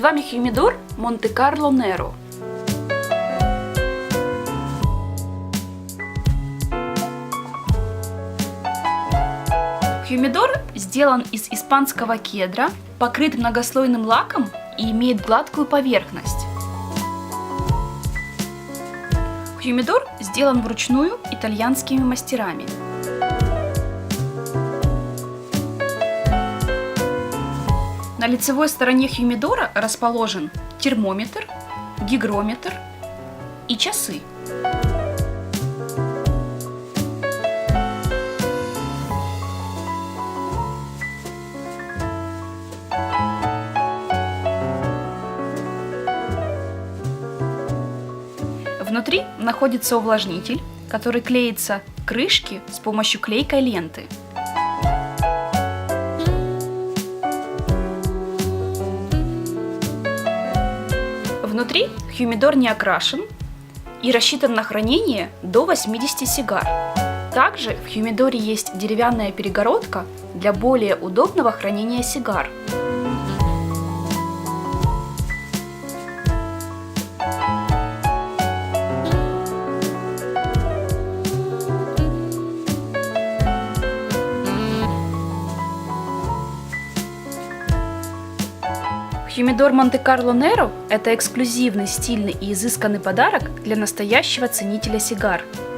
вами хюмидор Монте-Карло Неро. Хюмидор сделан из испанского кедра, покрыт многослойным лаком и имеет гладкую поверхность. Хюмидор сделан вручную итальянскими мастерами. На лицевой стороне хюмидора расположен термометр, гигрометр и часы. Внутри находится увлажнитель, который клеится к крышке с помощью клейкой ленты. Внутри хюмидор не окрашен и рассчитан на хранение до 80 сигар. Также в хюмидоре есть деревянная перегородка для более удобного хранения сигар. Хюмидор Монте-Карло Неро – это эксклюзивный, стильный и изысканный подарок для настоящего ценителя сигар –